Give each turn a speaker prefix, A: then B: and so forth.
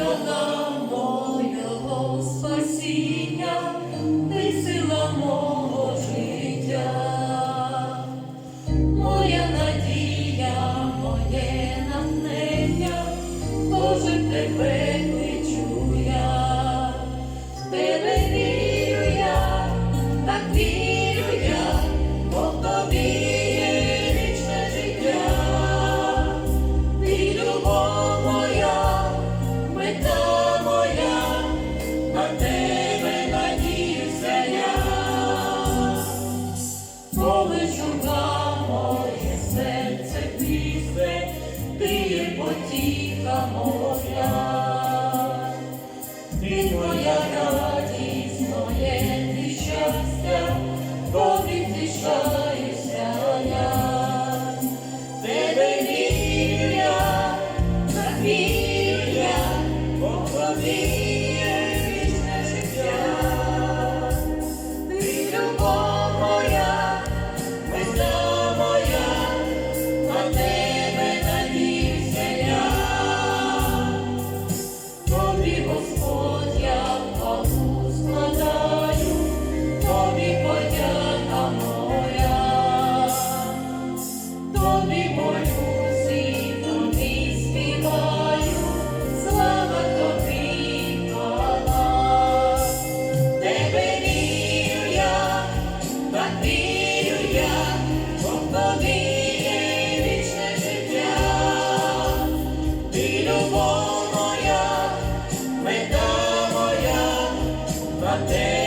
A: села мого спасіння, ти сила мого життя, моя надія, моє натхнення, Боже тебе. потіка моря. One day.